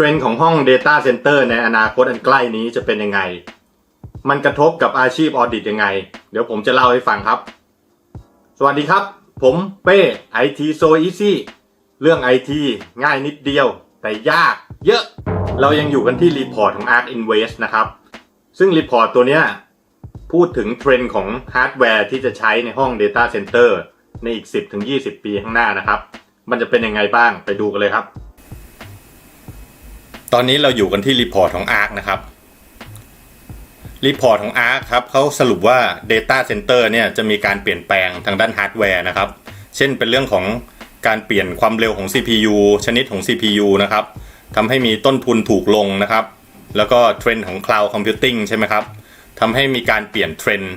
ทรนด์ของห้อง Data Center ในอนาคตอันใกล้นี้จะเป็นยังไง มันกระทบกับอาชีพออดิตยังไง เดี๋ยวผมจะเล่าให้ฟังครับ สวัสดีครับ ผมเป้ IT So Easy เรื่อง IT ง่ายนิดเดียว แต่ยากเยอะ เรายังอยู่กันที่รีพอร์ตของ Arc Invest นะครับ ซึ่งรีพอร์ตตัวเนี้ยพูดถึงเทรนด์ของฮาร์ดแวร์ที่จะใช้ในห้อง Data Center ในอีก 10-20 ปีข้างหน้านะครับ มันจะเป็นยังไงบ้างไปดูกันเลยครับ ตอนนี้เราอยู่กันที่รีพอร์ตของ Arc นะครับรีพอร์ตของ Arc ครับเขาสรุปว่า Data Center เนี่ยจะมีการเปลี่ยนแปลงทางด้านฮาร์ดแวร์นะครับ เช่นเป็นเรื่องของการเปลี่ยนความเร็วของ CPU ชนิดของ CPU นะครับทำให้มีต้นทุนถูกลงนะครับ แล้วก็เทรนด์ของ Cloud Computing ใช่ไหมครับทำให้มีการเปลี่ยนเทรนด์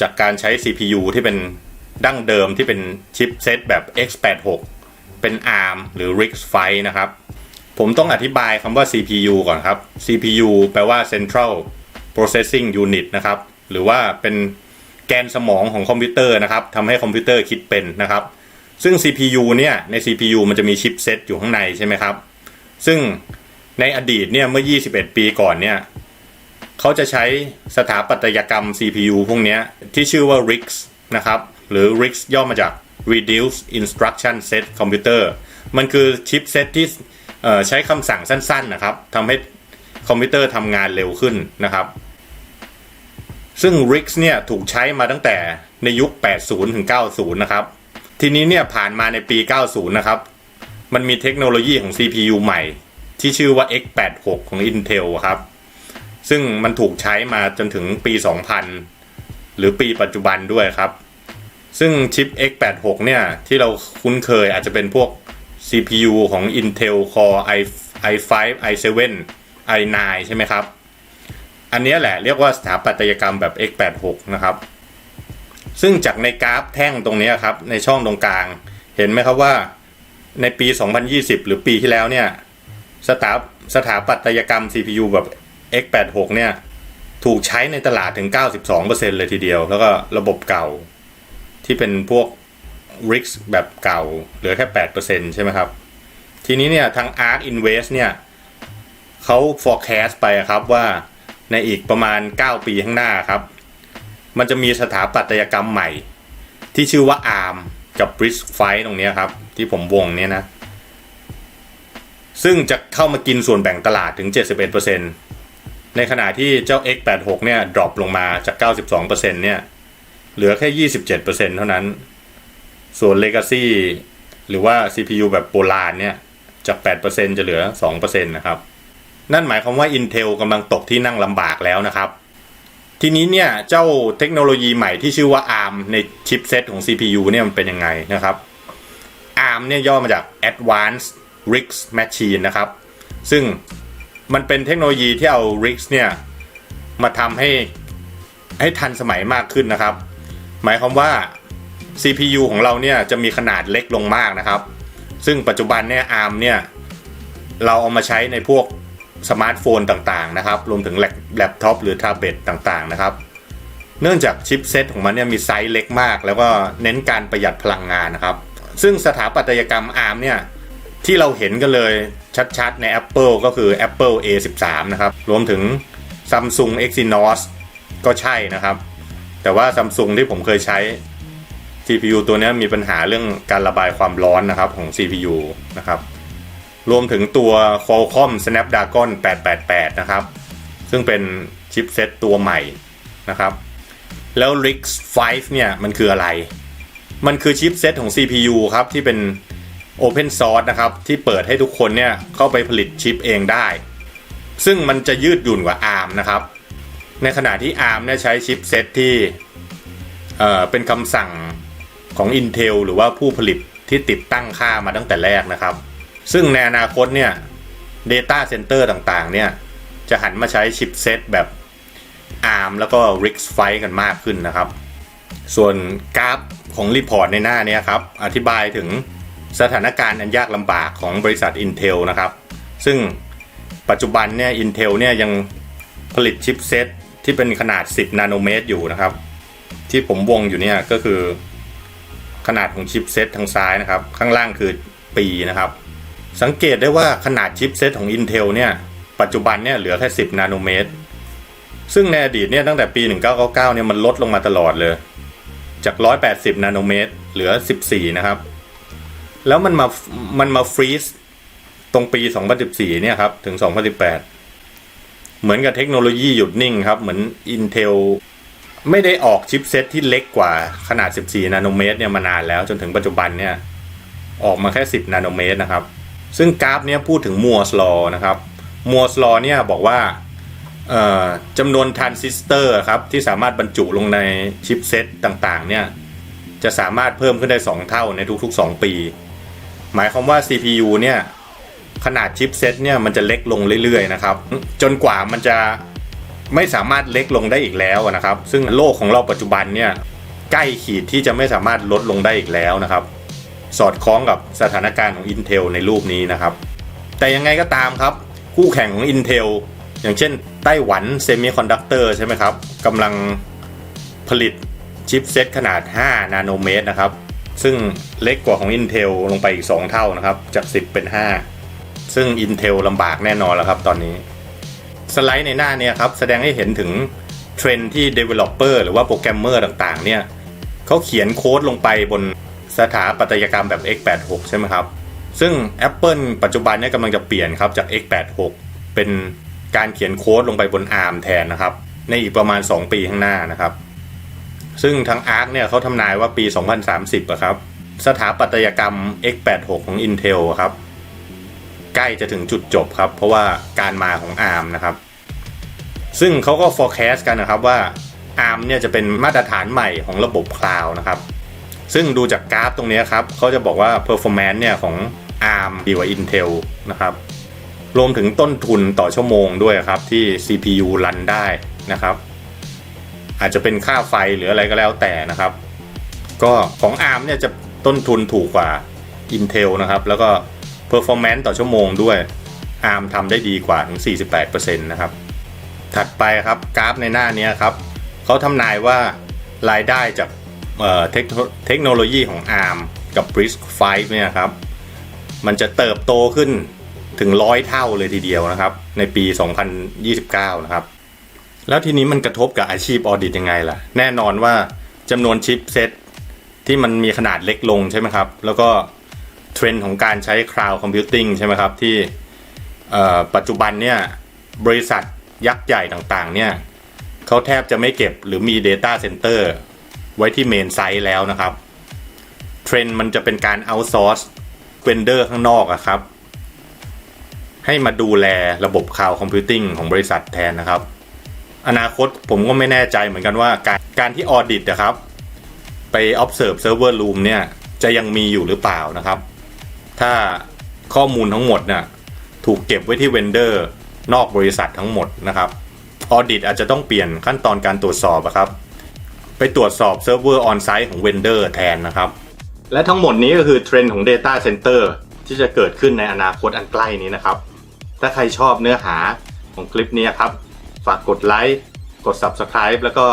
จากการใช้ CPU ที่เป็นดั้งเดิมที่เป็นชิปเซตแบบ x86 เป็น ARM หรือ RISC-V นะครับ ผมต้องอธิบายคำว่า CPU ก่อนครับ CPU แปลว่า Central Processing Unit นะครับ หรือว่าเป็นแกนสมองของคอมพิวเตอร์นะครับทำให้คอมพิวเตอร์คิดเป็นนะครับ ซึ่ง CPU เนี่ย ใน CPU มันจะมีชิปเซตอยู่ข้างในใช่ไหมครับ ซึ่งในอดีตเนี่ยเมื่อ 21 ปีก่อนเนี่ยเขาจะใช้สถาปัตยกรรม CPU พวกนี้ที่ชื่อว่า RISC นะครับ หรือ RISC ย่อมาจาก Reduced Instruction Set Computer มันคือชิปเซตที่ ใช้คำสั่งสั้นๆนะครับทำให้คอมพิวเตอร์ทำงานเร็วขึ้นนะครับ ซึ่ง RISC เนี่ยถูกใช้มาตั้งแต่ในยุค 80 ถึง 90 นะครับ ทีนี้เนี่ยผ่านมาในปี 90 นะครับ มันมีเทคโนโลยีของ CPU ใหม่ ที่ชื่อว่า x86 ของ Intel ครับ ซึ่งมันถูกใช้มาจนถึงปี 2000 หรือปีปัจจุบันด้วยครับ ซึ่งชิป x86 เนี่ยที่เราคุ้นเคยอาจจะเป็นพวก CPU ของ Intel Core i i5 i7 i9 ใช่ไหมครับ อันนี้แหละเรียกว่าสถาปัตยกรรมแบบ x86 นะครับ ซึ่งจากในกราฟแท่งตรงนี้ครับ ในช่องตรงกลาง เห็นไหมครับว่าในปี 2020 หรือปีที่แล้วเนี่ย สถาสถาปัตยกรรม CPU แบบ x86 เนี่ย ถูกใช้ในตลาดถึง 92%เลยทีเดียว แล้วก็ระบบเก่าที่เป็นพวก RISC แบบเก่าเหลือแค่8%ใช่ไหมครับ ทีนี้เนี่ยทาง ARK Invest เนี่ยเขา forecast ไปครับว่าในอีกประมาณ 9 ปีข้างหน้าครับ มันจะมีสถาปัตยกรรมใหม่ ที่ชื่อว่า ARM กับ RISC-V ตรงนี้ครับ ที่ผมวงเนี่ยนะ ซึ่งจะเข้ามากินส่วนแบ่งตลาดถึง 71%ในขณะที่เจ้า X86 เนี่ยดรอปลงมาจาก 92%เนี่ยเหลือแค่ 27%เท่านั้น ส่วน Legacy หรือว่า CPU แบบโบราณเนี่ย จาก 8%จะเหลือ 2%นะครับ นั่นหมายความว่า Intel กำลังตกที่นั่งลำบากแล้วนะครับ ทีนี้เนี่ย เจ้าเทคโนโลยีใหม่ที่ชื่อว่า ARM ในชิปเซตของ CPU เนี่ยมันเป็นยังไงนะครับ ARM เนี่ยย่อมาจาก Advanced RISC Machine นะครับ ซึ่งมันเป็นเทคโนโลยีที่เอา RISC เนี่ยมาทำให้ให้ทันสมัยมากขึ้นนะครับ หมายความว่า CPU ของเราเนี่ยจะมีขนาดเล็กลงมากนะครับ ซึ่งปัจจุบันเนี่ย ARM เนี่ยเราเอามาใช้ในพวกสมาร์ทโฟนต่างๆนะครับ รวมถึงแล็ปท็อปหรือแท็บเล็ตต่างๆนะครับ เนื่องจากชิปเซตของมันเนี่ยมีไซส์เล็กมาก แล้วก็เน้นการประหยัดพลังงานนะครับ ซึ่งสถาปัตยกรรม ARM เนี่ยที่เราเห็นกันเลยชัดๆ ใน Apple ก็คือ Apple A13 นะครับ รวมถึง Samsung Exynos ก็ใช่นะครับ แต่ว่า Samsung ที่ผมเคยใช้ CPU ตัวนี้มีปัญหาเรื่องการระบายความร้อนนะครับของ CPU นะครับ รวมถึงตัว Qualcomm Snapdragon 888 นะครับ ซึ่งเป็นชิปเซตตัวใหม่นะครับ แล้ว RISC-V เนี่ย มันคืออะไร มันคือชิปเซตของ CPU ครับ ที่เป็น Open Source นะครับ ที่เปิดให้ทุกคนเนี่ย เข้าไปผลิตชิปเองได้ ซึ่งมันจะยืดหยุ่นกว่า ARM นะครับ ในขณะที่ ARM เนี่ยใช้ชิปเซตที่เเป็นคำสั่ง ของ Intel หรือว่าผู้ผลิตที่ติดตั้งค่ามาตั้งแต่แรกนะครับ ซึ่งในอนาคตเนี่ย Data Center ต่างๆ เนี่ย จะหันมาใช้ชิปเซตแบบ ARM แล้วก็ RISC-V กันมากขึ้นนะครับ ส่วนกราฟของรีพอร์ตในหน้านี้ครับ อธิบายถึงสถานการณ์อันยากลำบากของบริษัท Intel นะครับ ซึ่งปัจจุบันเนี่ย Intel เนี่ยยังผลิตชิปเซตที่เป็นขนาด 10 นาโนเมตรอยู่นะครับ ที่ผมวงอยู่เนี่ยก็คือ ขนาดของชิปเซตทางซ้ายนะครับ ข้างล่างคือปีนะครับ สังเกตได้ว่าขนาดชิปเซตของ Intel เนี่ย ปัจจุบันเนี่ยเหลือแค่ 10 นาโนเมตร ซึ่งในอดีตเนี่ยตั้งแต่ปี 1999 เนี่ยมันลดลงมาตลอดเลย จาก 180 นาโนเมตร เหลือ 14 นะครับ แล้วมันมา มันมาฟรีซตรงปี 2014 เนี่ยครับ ถึง 2018 เหมือนกับเทคโนโลยีหยุดนิ่งครับ เหมือน Intel ไม่ได้ออกชิปเซตที่เล็กกว่าขนาด 14 นาโนเมตรเนี่ยมานานแล้วจนถึงปัจจุบันเนี่ยออกมาแค่ 10 นาโนเมตรนะครับ ซึ่งกราฟเนี่ยพูดถึงมัวสลอนะครับมัวสลอเนี่ยบอกว่าจำนวนทรานซิสเตอร์ครับที่สามารถบรรจุลงในชิปเซตต่างๆเนี่ยจะสามารถเพิ่มขึ้นได้ 2 เท่าในทุกๆ 2 ปี หมายความว่า CPU เนี่ยขนาดชิปเซตเนี่ยมันจะเล็กลงเรื่อยๆนะครับ จนกว่ามันจะ ไม่สามารถเล็กลงได้อีกแล้วนะครับ ซึ่งโลกของเราปัจจุบันเนี่ยใกล้ขีดที่จะไม่สามารถลดลงได้อีกแล้วนะครับ สอดคล้องกับสถานการณ์ของ Intel ในรูปนี้นะครับ แต่ยังไงก็ตามครับ คู่แข่งของ Intel อย่างเช่น ไต้หวันเซมิคอนดักเตอร์ใช่ไหมครับกำลังผลิตชิปเซตขนาด 5 นาโนเมตรนะครับ ซึ่งเล็กกว่าของ Intel ลงไปอีก 2 เท่านะครับ จาก 10 เป็น 5 ซึ่ง Intel ลำบากแน่นอนแล้วครับตอนนี้ สไลด์ในหน้าเนี่ยครับ แสดงให้เห็นถึงเทรนที่ Developer หรือว่าโปรแกรมเมอร์ต่างๆ เนี่ยเขาเขียนโค้ดลงไปบนสถาปัตยกรรมแบบ x86 ใช่ไหมครับ ซึ่ง Apple ปัจจุบันเนี่ยกำลังจะเปลี่ยนครับจาก x86 เป็นการเขียนโค้ดลงไปบน ARM แทนนะครับ ในอีกประมาณ 2 ปีข้างหน้านะครับ ซึ่งทาง ARC เนี่ยเขาทำนายว่าปี 2030อะครับสถาปัตยกรรม x86 ของ Intel ครับ ใกล้จะถึงจุดจบครับ เพราะว่าการมาของ ARM นะครับ ซึ่งเขาก็ forecast กันนะครับว่า ARM เนี่ยจะเป็นมาตรฐานใหม่ของระบบคลาวนะครับ ซึ่งดูจากกราฟตรงนี้ครับเขาจะบอกว่า performance เนี่ยของ ARM ดีกว่า Intel นะครับ รวมถึงต้นทุนต่อชั่วโมงด้วยครับ ที่ CPU รันได้นะครับ อาจจะเป็นค่าไฟหรืออะไรก็แล้วแต่นะครับ ก็ของ ARM เนี่ยจะต้นทุนถูกกว่า Intel นะครับ แล้วก็ performance ต่อชั่วโมงด้วย ARM ทำได้ดีกว่าถึง 48%นะครับ ถัดไปครับกราฟในหน้านี้ครับเขาทำนายว่ารายได้จากเเทคโนเทคโนโลยีของ ARM กับ BRISC 5เนี่ยครับ มันจะเติบโตขึ้นถึงร้อยเท่าเลยทีเดียวนะครับ ในปี 2029 นะครับ แล้วทีนี้มันกระทบกับอาชีพออดิตยังไงล่ะ แน่นอนว่าจำนวนชิปเซตที่มันมีขนาดเล็กลงใช่ไหมครับ แล้วก็เทรนด์ของการใช้ Cloud Computing ใช่ไหมครับ ที่ปัจจุบันเนี่ยบริษัท ยักษ์ใหญ่ต่างๆ เนี่ยเขาแทบจะไม่เก็บหรือมี Data Center ไว้ที่เมนไซต์แล้วนะครับ เทรนด์มันจะเป็นการเอาซอร์สเวนเดอร์ข้างนอกอะครับ ให้มาดูแลระบบคลาวด์คอมพิวติ้งของบริษัทแทนนะครับ อนาคตผมก็ไม่แน่ใจเหมือนกันว่าการการที่ออดิตนะครับ ไป observe server room เนี่ยจะยังมีอยู่หรือเปล่านะครับ ถ้าข้อมูลทั้งหมดเนี่ยถูกเก็บไว้ที่เวนเดอร์ นอกบริษัททั้งหมดนะครับออดิตอาจจะต้องเปลี่ยนขั้นตอนการตรวจสอบครับ ไปตรวจสอบเซิร์ฟเวอร์ออนไซต์ของเวนเดอร์แทนนะครับ และทั้งหมดนี้ก็คือเทรนด์ของ Data Center ที่จะเกิดขึ้นในอนาคตอันใกล้นี้นะครับ ถ้าใครชอบเนื้อหาของคลิปนี้ครับ ฝากกดไลค์ กด Subscribe แล้วก็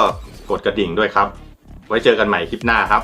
กดกระดิ่งด้วยครับ ไว้เจอกันใหม่คลิปหน้าครับ